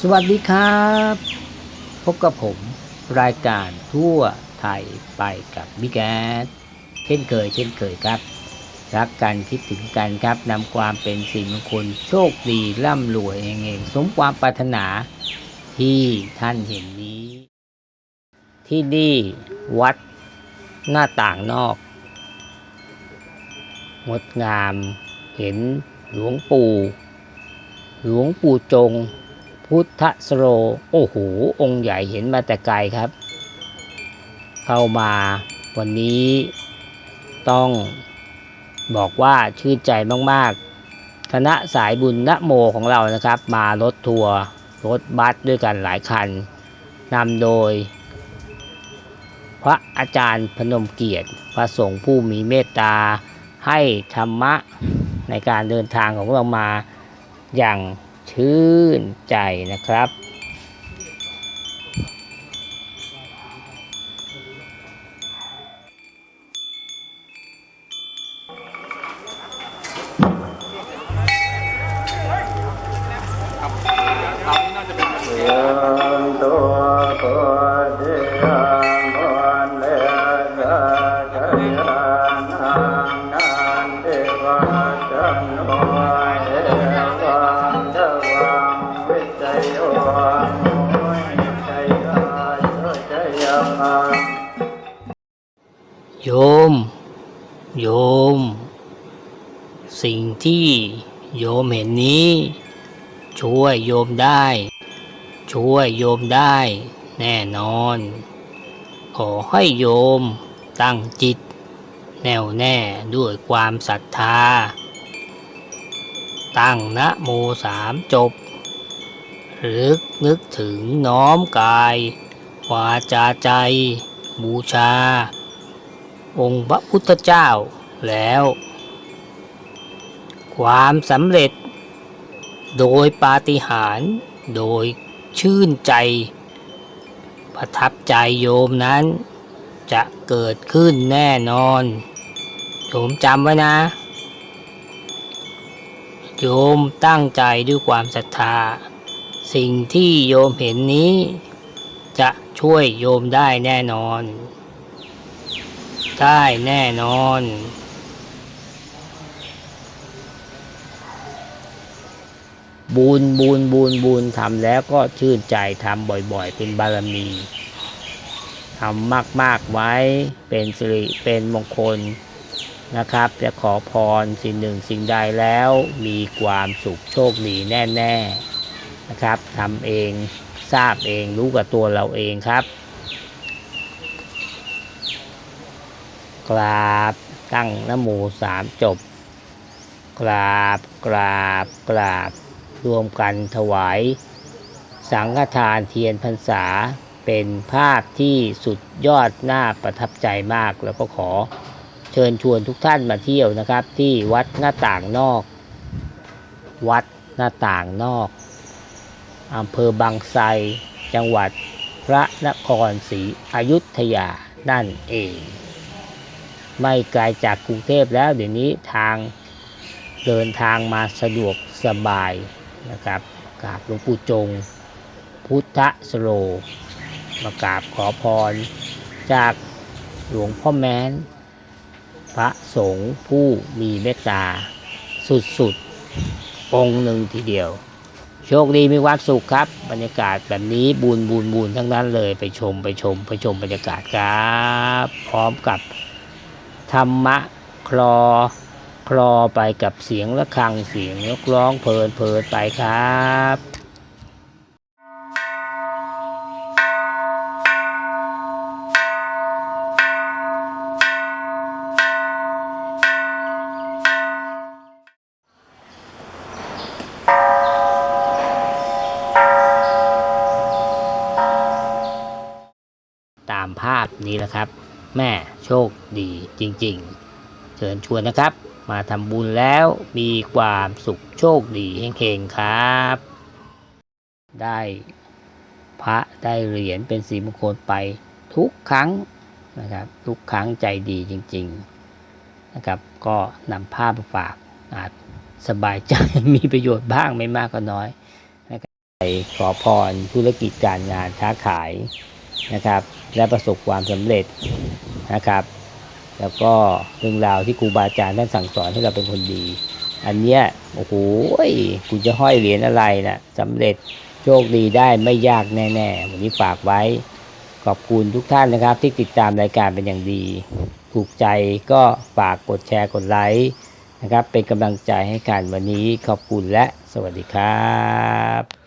สวัสดีครับ พบกับผมรายการทั่วไทยไปกับบิ๊กแอดเช่นเคย เช่นเคยครับ รักกันคิดถึงกันครับนำความเป็นสิ่งมงคลโชคดีร่ำรวยเองเองสมความปรารถนาที่ท่านเห็นนี้ ที่นี่วัดหน้าต่างนอก งดงามเห็นหลวงปู่ หลวงปู่จง พุทธสโร โอ้โห องค์ใหญ่เห็นมาแต่ไกลครับ เข้ามาวันนี้ต้องบอกว่าชื่นใจมากๆ คณะสายบุญนโมของเรานะครับ มารถทัวร์รถบัสด้วยกันหลายคันนำโดย พระอาจารย์พนมเกียรติ พระสงฆ์ผู้มีเมตตาให้ธรรมะในการเดินทางของเรามาอย่าง ชื่นใจนะครับเโยม โยม สิ่งที่โยมเห็นนี้ ช่วยโยมได้ ช่วยโยมได้แน่นอน ขอให้โยมตั้งจิต แน่วแน่ด้วยความศรัทธา ตั้งนะโมสามจบรึกนึกถึงน้อมกาย วาจาใจ บูชา องค์พระพุทธเจ้าแล้ว ความสำเร็จ โดยปาฏิหาริย์โดยชื่นใจ ประทับใจโยมนั้น จะเกิดขึ้นแน่นอน โยมจำไว้นะ โยมตั้งใจด้วยความศรัทธา สิ่งที่โยมเห็นนี้ จะช่วยโยมได้แน่นอน ได้แน่นอน บุญบุญบุญบุญทำแล้วก็ชื่นใจทำบ่อยๆ เป็นบารมีทำมาก ๆ ไว้เป็นสิริเป็นมงคลนะครับ จะขอพรสิ่งหนึ่งสิ่งใดแล้วมีความสุขโชคดีแน่ ๆ นะครับทำเอง ทราบเองรู้กับตัวเราเองครับ กราบตั้งนโมสามจบ กราบกราบกราบรวมกันถวาย สังฆทานเทียนพรรษาเป็นภาพที่สุดยอดน่าประทับใจมากแล้วก็ขอเชิญชวนทุกท่านมาเที่ยวนะครับ ที่วัดหน้าต่างนอก วัดหน้าต่างนอก อำเภอบางไทรจังหวัดพระนครศรีอยุธยานั่นเอง ไม่ไกลจากกรุงเทพแล้วเดี๋ยวนี้ทางเดินทางมาสะดวกสบายนะครับกราบหลวงปู่จง พุทธสโลมากราบขอพร จากหลวงพ่อแม้น พระสงฆ์ผู้มีเมตตาสุดๆ องค์หนึ่งทีเดียว โชคดีมีความสุขครับ บรรยากาศแบบนี้บุญบุญบุญทั้งนั้นเลยไปชมไปชมไปชมบรรยากาศครับ พร้อมกับธรรมะคลอคลอไปกับเสียงระฆังเสียงนกร้องเพลินเพลินไปครับามภาพนี้แหละครับ แม่โชคดีจริงๆ เชิญชวนนะครับ มาทำบุญแล้วมีความสุขโชคดีเฮงๆครับ ได้พระได้เหรียญเป็นสีมงคลไปทุกครั้งนะครับทุกครั้งใจดีจริงๆนะครับก็นำภาพมาฝากอาจสบายใจมีประโยชน์บ้างไม่มากก็น้อยนะครับไปขอพรธุรกิจการงานค้าขาย นะครับ และประสบความสำเร็จนะครับ แล้วก็เรื่องราวที่ครูบาอาจารย์ท่านสั่งสอนให้เราเป็นคนดี อันเนี้ยโอ้โหคุณจะห้อยเหรียญอะไรนะ่ะสำเร็จโชคดีได้ไม่ยากแน่ๆวันนี้ฝากไว้ขอบคุณทุกท่านนะครับ ที่ติดตามรายการเป็นอย่างดี ถูกใจก็ฝากกดแชร์กดไลค์นะครับ เป็นกำลังใจให้กันวันนี้ขอบคุณและสวัสดีครับ